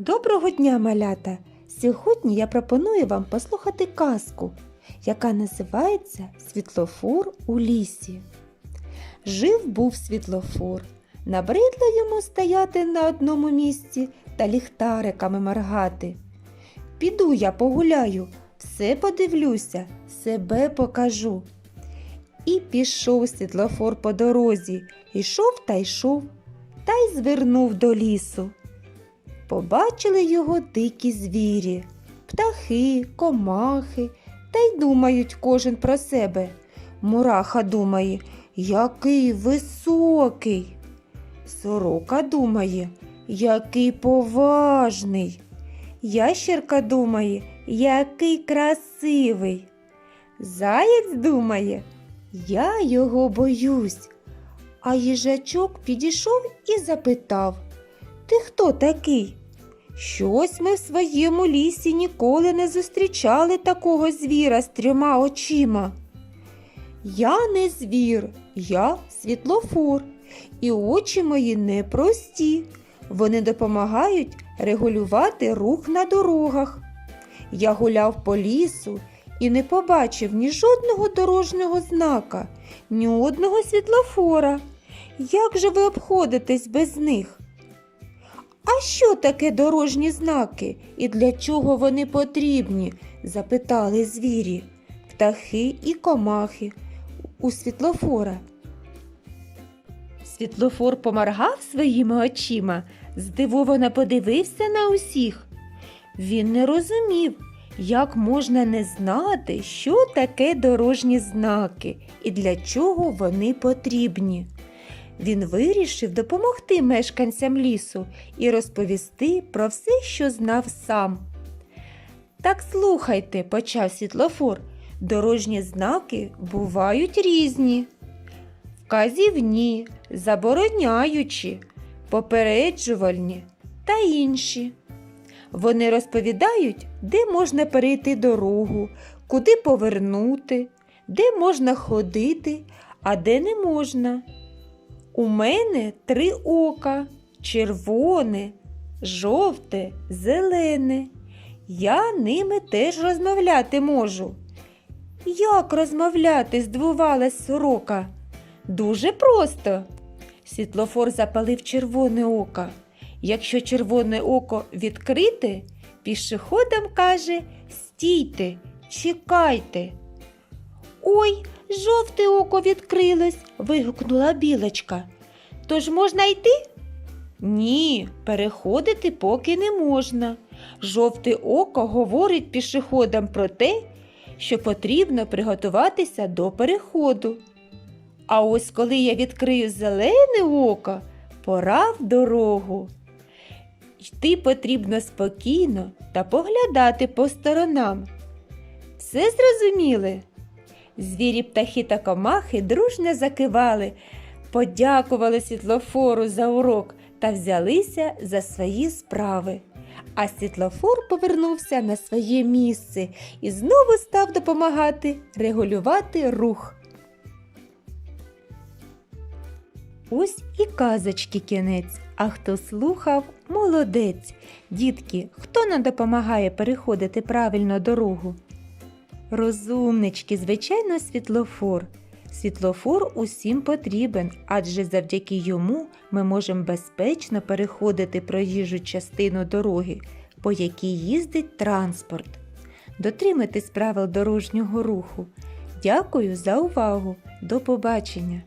Доброго дня, малята! Сьогодні я пропоную вам послухати казку, яка називається Світлофор у лісі. Жив був світлофор. Набридло йому стояти на одному місці та ліхтариками моргати. Піду я погуляю, все подивлюся, себе покажу. І пішов світлофор по дорозі, йшов та йшов, та й звернув до лісу. Побачили його дикі звірі, птахи, комахи, та й думають кожен про себе. Мураха думає, який високий. Сорока думає, який поважний. Ящерка думає, який красивий. Заєць думає, я його боюсь. А їжачок підійшов і запитав Ти хто такий? Щось ми в своєму лісі ніколи не зустрічали такого звіра з трьома очима. Я не звір, я світлофор, і очі мої непрості. Вони допомагають регулювати рух на дорогах. Я гуляв по лісу і не побачив ні жодного дорожнього знака, ні одного світлофора. Як же ви обходитесь без них? А що таке дорожні знаки і для чого вони потрібні? запитали звірі, птахи і комахи у світлофора. Світлофор поморгав своїми очима, здивовано подивився на усіх. Він не розумів, як можна не знати, що таке дорожні знаки і для чого вони потрібні. Він вирішив допомогти мешканцям лісу і розповісти про все, що знав сам. Так слухайте, почав світлофор. Дорожні знаки бувають різні. Вказівні, забороняючі, попереджувальні та інші. Вони розповідають, де можна перейти дорогу, куди повернути, де можна ходити, а де не можна. У мене три ока червоне, жовте, зелене. Я ними теж розмовляти можу. Як розмовляти? здивувалась сорока. Дуже просто. Світлофор запалив червоне око. Якщо червоне око відкрите, пішоходам каже Стійте, чекайте. Ой, жовте око відкрилось, вигукнула білочка. Тож можна йти? Ні, переходити поки не можна. Жовте око говорить пішоходам про те, що потрібно приготуватися до переходу. А ось коли я відкрию зелене око, пора в дорогу. Йти потрібно спокійно та поглядати по сторонам. Все зрозуміли? Звірі, птахи та комахи дружно закивали, подякували світлофору за урок та взялися за свої справи. А світлофор повернувся на своє місце і знову став допомагати регулювати рух. Ось і казочки кінець. А хто слухав, молодець. Дітки, хто нам допомагає переходити правильно дорогу? Розумнички, звичайно, світлофор. Світлофор усім потрібен, адже завдяки йому ми можемо безпечно переходити проїжджу частину дороги, по якій їздить транспорт. Дотримайтесь правил дорожнього руху. Дякую за увагу. До побачення!